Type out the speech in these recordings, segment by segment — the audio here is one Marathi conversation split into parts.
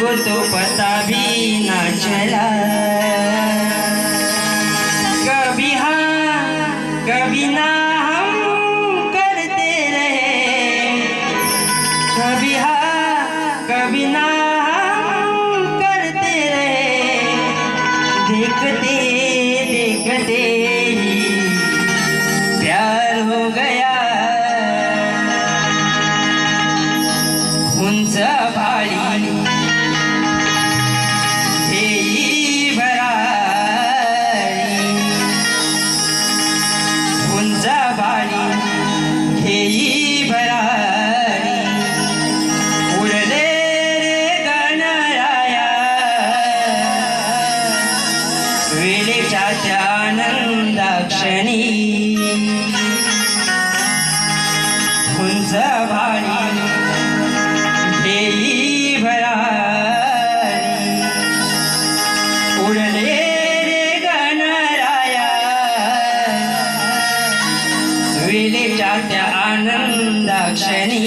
को तो पता भी ना चला। कभी हाँ कभी ना हम करते रहे। कभी हाँ कभी ना आनंदाक्षणी कुंज भारी देई उडले रे गणराया वेलेच्या त्या आनंदाक्षणी.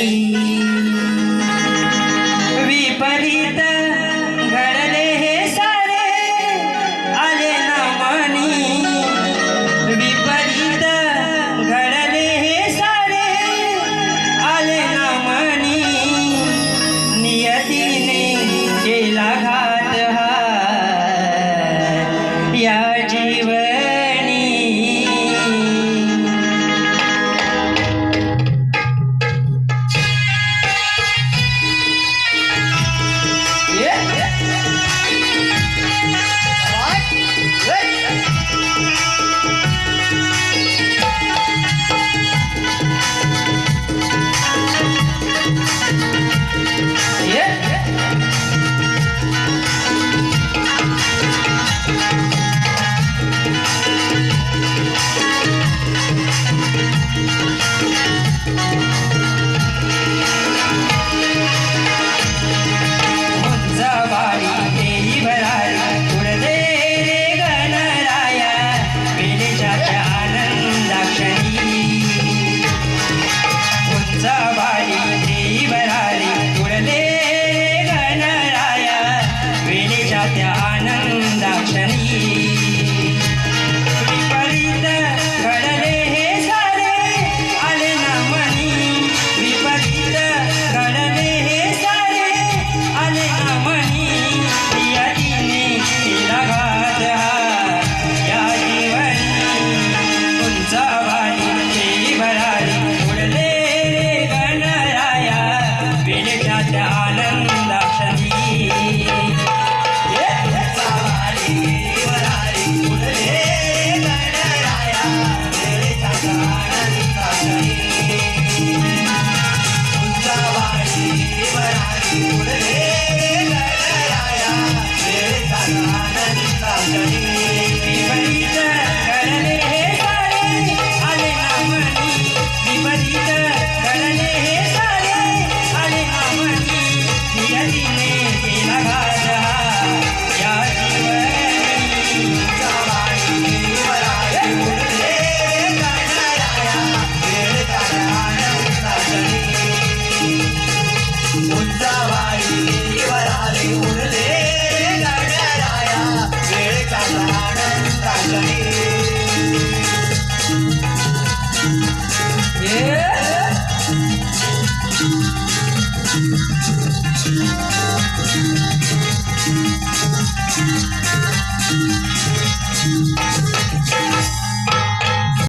आनंद